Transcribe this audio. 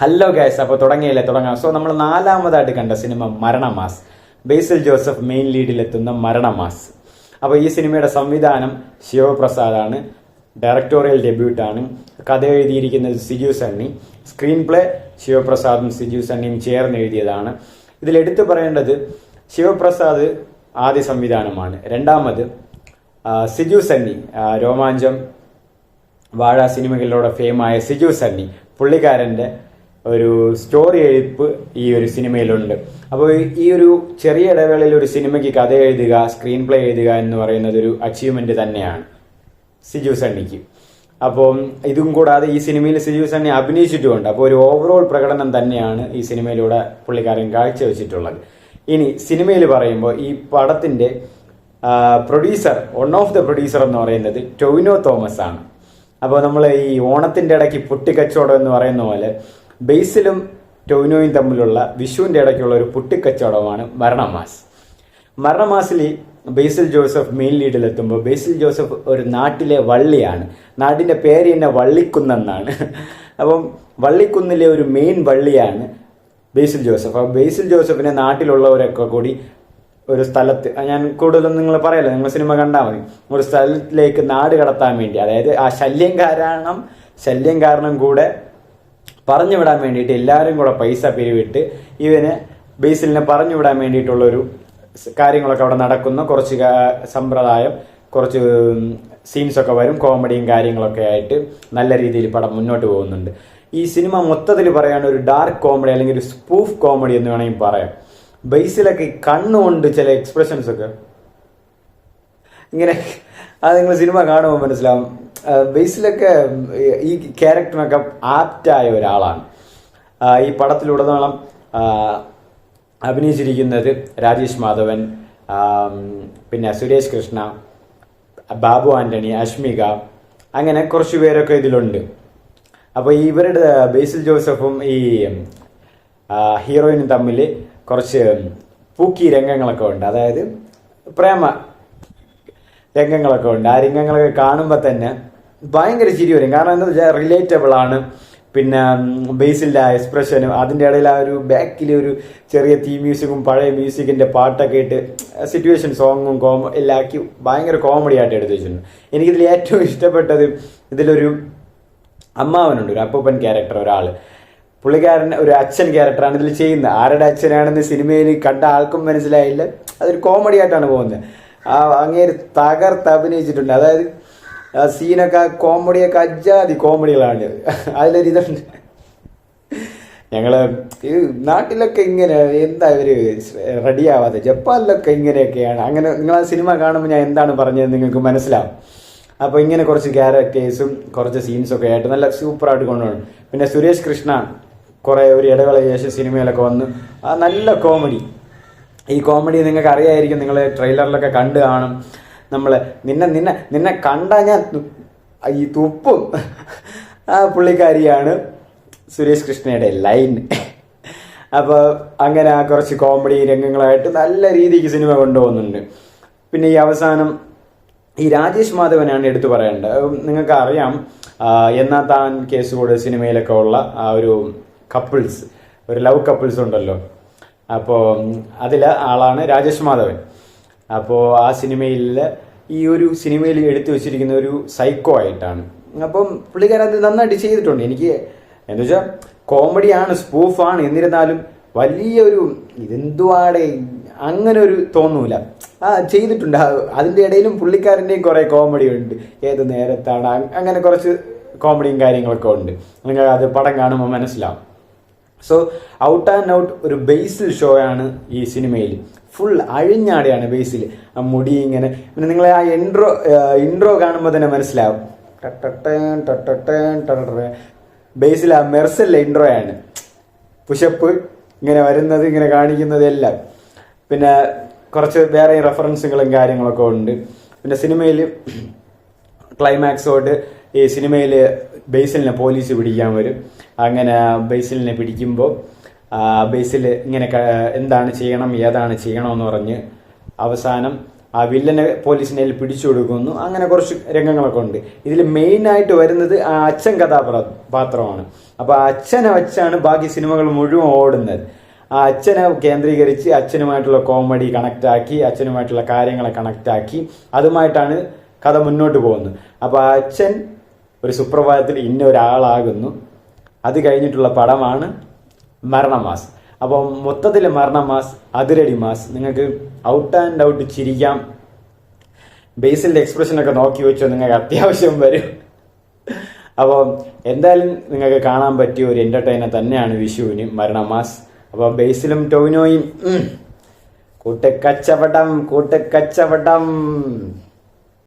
Hello guys അപ്പോൾ തുടങ്ങിയില്ലേ തുടങ്ങാം. സോ നമ്മൾ നാലാമതായിട്ട് കണ്ട സിനിമ മരണമാസ്. ബേസിൽ ജോസഫ് മെയിൻ ലീഡിലെത്തുന്ന മരണമാസ്. അപ്പോൾ ഈ സിനിമയുടെ സംവിധാനം ശിവപ്രസാദാണ്. ഡയറക്ടോറിയൽ ഡെബ്യൂട്ടാണ് കഥ എഴുതിയിരിക്കുന്നത് സിജു സണ്ണി. സ്ക്രീൻ പ്ലേ ശിവപ്രസാദും സിജു സണ്ണിയും ചേർന്ന് എഴുതിയതാണ്. ഇതിൽ എടുത്തു പറയേണ്ടത് ശിവപ്രസാദ് ആദ്യ സംവിധാനമാണ്. രണ്ടാമത് സിജു സണ്ണി. രോമാഞ്ചം വാഴ സിനിമകളിലൂടെ ഫേമായ സിജു സണ്ണി. പുള്ളിക്കാരന്റെ ഒരു സ്റ്റോറി എഴുപ്പ് ഈ ഒരു സിനിമയിലുണ്ട്. അപ്പോൾ ഈ ഒരു ചെറിയ ഇടവേളയിൽ ഒരു സിനിമയ്ക്ക് കഥ എഴുതുക സ്ക്രീൻ പ്ലേ എഴുതുക എന്ന് പറയുന്നത് ഒരു അച്ചീവ്മെന്റ് തന്നെയാണ് സിജു സണ്ണിക്ക്. അപ്പോൾ ഇതും കൂടാതെ ഈ സിനിമയിൽ സിജു സണ്ണി അഭിനയിച്ചിട്ടുമുണ്ട്. അപ്പോൾ ഒരു ഓവറോൾ പ്രകടനം തന്നെയാണ് ഈ സിനിമയിലൂടെ പുള്ളിക്കാരൻ കാഴ്ചവെച്ചിട്ടുള്ളത്. ഇനി സിനിമയിൽ പറയുമ്പോൾ ഈ പടത്തിന്റെ producer one of the producer എന്ന് പറയുന്നത് ടൊവിനോ തോമസ് ആണ് അപ്പോൾ നമ്മൾ ഈ ഓണത്തിന്റെ ഇടയ്ക്ക് പൊട്ടിക്കച്ചവടം എന്ന് പറയുന്ന പോലെ ബേസിലും ടൊവിനോയും തമ്മിലുള്ള വിഷുവിന്റെ ഇടയ്ക്കുള്ള ഒരു പൊട്ടിക്കച്ചവടമാണ് മരണമാസ്. മരണമാസിൽ ബേസിൽ ജോസഫ് മെയിൻ ലീഡിലെത്തുമ്പോൾ ബേസിൽ ജോസഫ് ഒരു നാട്ടിലെ വള്ളിയാണ്. നാടിന്റെ പേര് തന്നെ വള്ളിക്കുന്നെന്നാണ്. അപ്പം വള്ളിക്കുന്നിലെ ഒരു മെയിൻ വള്ളിയാണ് ബേസിൽ ജോസഫ്. അപ്പോൾ ബേസിൽ ജോസഫിനെ നാട്ടിലുള്ളവരൊക്കെ കൂടി ഒരു സ്ഥലത്ത് ഞാൻ കൂടുതലൊന്നും നിങ്ങൾ പറയല്ലോ നിങ്ങൾ സിനിമ കണ്ടാൽ മതി. ഒരു സ്ഥലത്തിലേക്ക് നാട് കടത്താൻ വേണ്ടി അതായത് ആ ശല്യം കാരണം ശല്യം കാരണം കൂടെ പറഞ്ഞു വിടാൻ വേണ്ടിയിട്ട് എല്ലാവരും കൂടെ പൈസ പിരിവിട്ട് ഇവന് ബേസിലിനെ പറഞ്ഞു വിടാൻ വേണ്ടിയിട്ടുള്ളൊരു കാര്യങ്ങളൊക്കെ അവിടെ നടക്കുന്ന. കുറച്ച് സമ്പ്രദായം കുറച്ച് സീൻസൊക്കെ വരും. കോമഡിയും കാര്യങ്ങളൊക്കെ ആയിട്ട് നല്ല രീതിയിൽ പടം മുന്നോട്ട് പോകുന്നുണ്ട്. ഈ സിനിമ മൊത്തത്തിൽ പറയാണ് ഒരു ഡാർക്ക് കോമഡി അല്ലെങ്കിൽ ഒരു സ്പൂഫ് കോമഡി എന്ന് വേണമെങ്കിൽ പറയാം. ബേസിലൊക്കെ കണ്ണുകൊണ്ട് ചില എക്സ്പ്രഷൻസ് ഒക്കെ ഇങ്ങനെ അത് നിങ്ങൾ സിനിമ കാണുമ്പോൾ മനസ്സിലാവും. ബേസിലൊക്കെ ഈ ക്യാരക്ടറിനൊക്കെ ആപ്റ്റായ ഒരാളാണ്. ഈ പടത്തിലുടനീളം അഭിനയിച്ചിരിക്കുന്നത് രാജേഷ് മാധവൻ പിന്നെ സുരേഷ് കൃഷ്ണ ബാബു ആന്റണി അഷ്മിക അങ്ങനെ കുറച്ച് പേരൊക്കെ ഇതിലുണ്ട്. അപ്പോൾ ഇവരുടെ ബേസിൽ ജോസഫും ഈ ഹീറോയിനും തമ്മിൽ കുറച്ച് പൂക്കി രംഗങ്ങളൊക്കെ ഉണ്ട്. അതായത് പ്രേമ രംഗങ്ങളൊക്കെ ഉണ്ട്. ആ രംഗങ്ങളൊക്കെ കാണുമ്പോൾ തന്നെ ഭയങ്കര ചിരി വരും. കാരണം എന്താ വെച്ചാൽ റിലേറ്റബിൾ ആണ്. പിന്നെ ബേസിന്റെ ആ എക്സ്പ്രഷനും അതിന്റെ ഇടയിൽ ആ ഒരു ബാക്കിൽ ഒരു ചെറിയ തീ മ്യൂസിക്കും പഴയ മ്യൂസിക്കിന്റെ പാട്ടൊക്കെ ഇട്ട് സിറ്റുവേഷൻ സോങ്ങും കോമ എല്ലാം ആക്കി ഭയങ്കര കോമഡി ആയിട്ട് എടുത്തു വെച്ചിട്ടുണ്ട്. എനിക്കിതിൽ ഏറ്റവും ഇഷ്ടപ്പെട്ടത് ഇതിലൊരു അമ്മാവനുണ്ട് ഒരു അപ്പൂപ്പൻ ക്യാരക്ടർ ഒരാൾ പുള്ളിക്കാരൻ ഒരു അച്ഛൻ ക്യാരക്ടറാണ് ഇതിൽ ചെയ്യുന്നത്. ആരുടെ അച്ഛനാണെന്ന് സിനിമയിൽ കണ്ട ആൾക്കും മനസ്സിലായില്ല. അതൊരു കോമഡി ആയിട്ടാണ് പോകുന്നത്. ആ അങ്ങേര് തകർത്ത് അഭിനയിച്ചിട്ടുണ്ട്. അതായത് സീനൊക്കെ കോമഡിയൊക്കെ അജാതി കോമഡികളാണ്. അതിലൊരു ഇതുണ്ട് ഞങ്ങൾ ഈ നാട്ടിലൊക്കെ ഇങ്ങനെ എന്താ ഇവർ റെഡി ആവാതെ ജപ്പാനിലൊക്കെ ഇങ്ങനെയൊക്കെയാണ്. അങ്ങനെ നിങ്ങൾ ആ സിനിമ കാണുമ്പോൾ ഞാൻ എന്താണ് പറഞ്ഞത് നിങ്ങൾക്ക് മനസ്സിലാവും. അപ്പോൾ ഇങ്ങനെ കുറച്ച് ക്യാരക്ടേഴ്സും കുറച്ച് സീൻസൊക്കെ ആയിട്ട് നല്ല സൂപ്പറായിട്ട് കൊണ്ടുപോകണം. പിന്നെ സുരേഷ് കൃഷ്ണ കുറേ ഒരു ഇടവേള ശേഷം സിനിമയിലൊക്കെ വന്ന് നല്ല കോമഡി. ഈ കോമഡി നിങ്ങൾക്ക് അറിയായിരിക്കും നിങ്ങൾ ട്രെയിലറിലൊക്കെ കണ്ടു കാണും. നമ്മൾ നിന്നെ നിന്നെ നിന്നെ കണ്ട ഞാൻ ഈ തുപ്പും. ആ പുള്ളിക്കാരിയാണ് സുരേഷ് കൃഷ്ണയുടെ ലൈൻ. അപ്പോൾ അങ്ങനെ കുറച്ച് കോമഡി രംഗങ്ങളായിട്ട് നല്ല രീതിക്ക് സിനിമ കൊണ്ടുപോകുന്നുണ്ട്. പിന്നെ ഈ അവസാനം ഈ രാജേഷ് മാധവനാണ് എടുത്തു പറയേണ്ടത്. നിങ്ങൾക്ക് അറിയാം എന്നാ താൻ കേസ് കൂടെ സിനിമയിലൊക്കെ ഉള്ള ആ ഒരു കപ്പിൾസ് ഒരു ലവ് കപ്പിൾസ് ഉണ്ടല്ലോ. അപ്പോൾ അതിൽ ആളാണ് രാജേഷ് മാധവൻ. അപ്പോൾ ആ സിനിമയിൽ ഈ ഒരു സിനിമയിൽ എടുത്തു വെച്ചിരിക്കുന്ന ഒരു സൈക്കോ ആയിട്ടാണ്. അപ്പം പുള്ളിക്കാരൻ അത് നന്നായിട്ട് ചെയ്തിട്ടുണ്ട്. എനിക്ക് എന്താ വെച്ചാൽ കോമഡിയാണ് സ്പൂഫാണ് എന്നിരുന്നാലും വലിയൊരു ഇതെന്തുവാടെ? അങ്ങനെ ഒരു തോന്നൂല. ആ ചെയ്തിട്ടുണ്ട്. അതിന്റെ ഇടയിലും പുള്ളിക്കാരന്റെയും കുറേ കോമഡി ഉണ്ട്. ഏത് നേരത്താണ്? അങ്ങനെ കുറച്ച് കോമഡിയും കാര്യങ്ങളൊക്കെ ഉണ്ട്. നിങ്ങൾ അത് പടം കാണുമ്പോൾ മനസ്സിലാവും. സോ ഔട്ട് ആൻഡ് ഔട്ട് ഒരു ബേസിൽ ഷോ ആണ് ഈ സിനിമയിൽ ഫുൾ അഴിഞ്ഞാടെയാണ് ബേസിൽ ആ മുടി ഇങ്ങനെ പിന്നെ നിങ്ങൾ ആ ഇൻട്രോ ഇൻട്രോ കാണുമ്പോൾ തന്നെ മനസ്സിലാവും. ബേസിൽ ആ മെർസലിലെ ഇൻട്രോ ആണ്. പുഷപ്പ് ഇങ്ങനെ വരുന്നത് ഇങ്ങനെ കാണിക്കുന്നത് എല്ലാം. പിന്നെ കുറച്ച് വേറെ റെഫറൻസുകളും കാര്യങ്ങളൊക്കെ ഉണ്ട്. പിന്നെ സിനിമയിൽ ക്ലൈമാക്സോട്ട് ഈ സിനിമയിൽ ബേസിലിനെ പോലീസ് പിടിക്കാൻ വരും. അങ്ങനെ ബേസിലിനെ പിടിക്കുമ്പോൾ ബേസിൽ ഇങ്ങനെ എന്താണ് ചെയ്യണം ഏതാണ് ചെയ്യണമെന്ന് പറഞ്ഞ് അവസാനം ആ വില്ലനെ പോലീസിനെ പിടിച്ചു കൊടുക്കുന്നു. അങ്ങനെ കുറച്ച് രംഗങ്ങളൊക്കെ ഉണ്ട്. ഇതിൽ മെയിൻ ആയിട്ട് വരുന്നത് ആ അച്ഛൻ കഥാപാത്രമാണ് അപ്പൊ ആ അച്ഛനെ വെച്ചാണ് ബാക്കി സിനിമകൾ മുഴുവൻ ഓടുന്നത്. ആ അച്ഛനെ കേന്ദ്രീകരിച്ച് അച്ഛനുമായിട്ടുള്ള കോമഡി കണക്ട് ആക്കി അച്ഛനുമായിട്ടുള്ള കാര്യങ്ങളെ കണക്ട് ആക്കി അതുമായിട്ടാണ് കഥ മുന്നോട്ട് പോകുന്നത്. അപ്പൊ ആ അച്ഛൻ ഒരു സുപ്രഭാതത്തിൽ ഇന്ന ഒരാളാകുന്നു. അത് കഴിഞ്ഞിട്ടുള്ള പടമാണ് മരണമാസ്. അപ്പോൾ മൊത്തത്തിൽ മരണമാസ് അതിരടി മാസ്. നിങ്ങൾക്ക് ഔട്ട് ആൻഡ് ഔട്ട് ചിരിക്കാം. ബേസിന്റെ എക്സ്പ്രഷനൊക്കെ നോക്കി വെച്ചോ നിങ്ങൾക്ക് അത്യാവശ്യം വരും. അപ്പോൾ എന്തായാലും നിങ്ങൾക്ക് കാണാൻ പറ്റിയ ഒരു എന്റർടൈനർ തന്നെയാണ് വിഷുവിന് മരണമാസ്. അപ്പോൾ ബേസിലും ടോവിനോയും കൂട്ടക്കച്ചവടം കൂട്ടക്കച്ചവടം